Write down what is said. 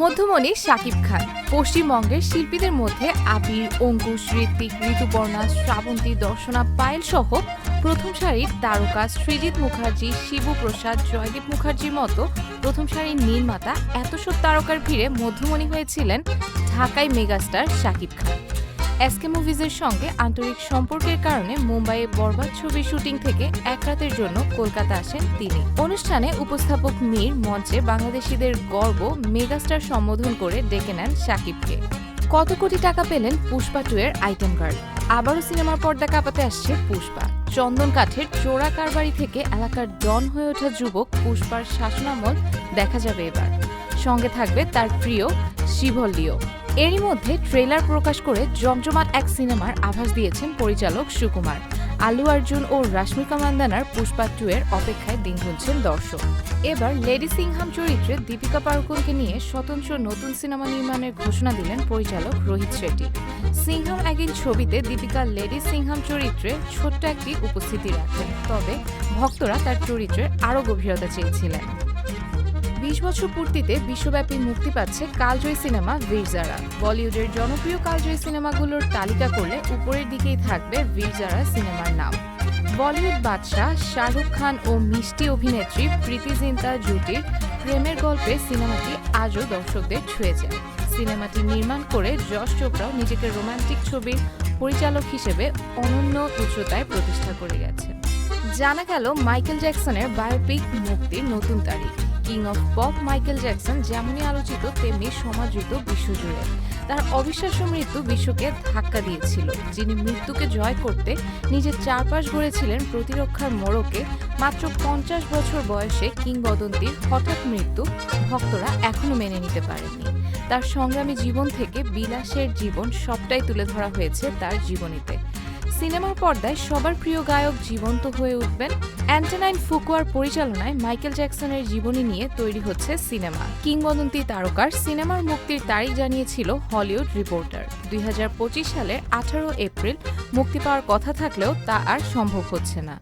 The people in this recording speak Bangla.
মধ্যমণি শাকিব খান। পশ্চিমবঙ্গের শিল্পীদের মধ্যে আবির অঙ্কুশ ঋত্বিক, ঋতুপর্ণা, শ্রাবন্তী, দর্শনা পায়েল সহ প্রথম সারির তারকা সৃজিৎ মুখার্জি, শিবু প্রসাদ, জয়দীপ মুখার্জির মতো প্রথম সারির নির্মাতা এত সব তারকার ভিড়ে মধ্যমণি হয়েছিলেন ঢাকায় মেগাস্টার শাকিব খান। এসকে মুভিজের সঙ্গে আন্তরিক সম্পর্কের কারণে মুম্বাইয়ে বরবাদ ছবির শুটিং থেকে এক রাতের জন্য কলকাতা আসেন তিনি। অনুষ্ঠানে উপস্থাপক মীর মঞ্চে বাংলাদেশিদের গর্ব মেগাস্টার সম্বোধন করে ডেকে নেন শাকিবকে কত কোটি টাকা পেলেন পুষ্পা টু এর আইটেম গার্ল? আবারও সিনেমার পর্দা কাঁপাতে আসছে পুষ্পা। চন্দন কাঠের চোরা কারবারি থেকে এলাকার ডন হয়ে ওঠা যুবক পুষ্পার শাসনামল দেখা যাবে এবার। সঙ্গে থাকবে তার প্রিয় শিবল্লিও এরই মধ্যে ট্রেলার প্রকাশ করে জমজমাট এক সিনেমার আভাস দিয়েছেন পরিচালক সুকুমার। আলু অর্জুন ও রাশ্মিকা মান্দানার পুষ্পা টু এর অপেক্ষায় দিন গুনছেন দর্শক। এবার লেডি সিংহাম চরিত্রে দীপিকা পাড়ুকোনকে নিয়ে স্বতন্ত্র নতুন সিনেমা নির্মাণের ঘোষণা দিলেন পরিচালক রোহিত শেট্টি। সিংহাম একদিন ছবিতে দীপিকা লেডি সিংহাম চরিত্রে ছোট্ট একটি উপস্থিতি রাখেন, তবে ভক্তরা তার চরিত্রের আরও গভীরতা চেয়েছিলেন। বিশ বছর পূর্তিতে বিশ্বব্যাপী মুক্তি পাচ্ছে কালজয়ী সিনেমা বীরজারা বলিউডের জনপ্রিয় কালজয়ী সিনেমাগুলোর তালিকা করলে উপরের দিকেই থাকবে বীরজারা সিনেমার নাম। বলিউড বাদশাহ শাহরুখ খান ও মিষ্টি অভিনেত্রী প্রীতি জিন্তা জুটির প্রেমের গল্পে সিনেমাটি আজও দর্শকদের ছুঁয়েছে। সিনেমাটি নির্মাণ করে যশ চোপড়াও নিজেকে রোমান্টিক ছবির পরিচালক হিসেবে অনন্য উচ্চতায় প্রতিষ্ঠা করে গেছে। জানা গেল মাইকেল জ্যাকসনের বায়োপিক মুক্তির নতুন তারিখ। King of pop Michael Jackson যেমনই আলোচিত, তেমনি সমাদৃত বিশ্বজুড়ে। তার অবিশ্বাস্য মৃত্যু বিশ্বকে ধাক্কা দিয়েছিল। যিনি মৃত্যুকে জয় করতে নিজের চারপাশ গড়েছিলেন প্রতিরক্ষার মোড়কে, মাত্র পঞ্চাশ বছর বয়সে কিংবদন্তির হঠাৎ মৃত্যু ভক্তরা এখনও মেনে নিতে পারেননি। তার সংগ্রামী জীবন থেকে বিলাসের জীবন সবটাই তুলে ধরা হয়েছে তার জীবনীতে। সিনেমার পর্দায় সবার প্রিয় গায়ক জীবন্ত হয়ে উঠবেন অ্যান্টেনাইন ফুকুয়ার পরিচালনায় মাইকেল জ্যাকসনের জীবনী নিয়ে তৈরি হচ্ছে সিনেমা। কিংবদন্তি তারকার সিনেমার মুক্তির তারিখ জানিয়েছিল হলিউড রিপোর্টার। দুই সালের আঠারো এপ্রিল মুক্তি পাওয়ার কথা থাকলেও তা আর সম্ভব হচ্ছে না।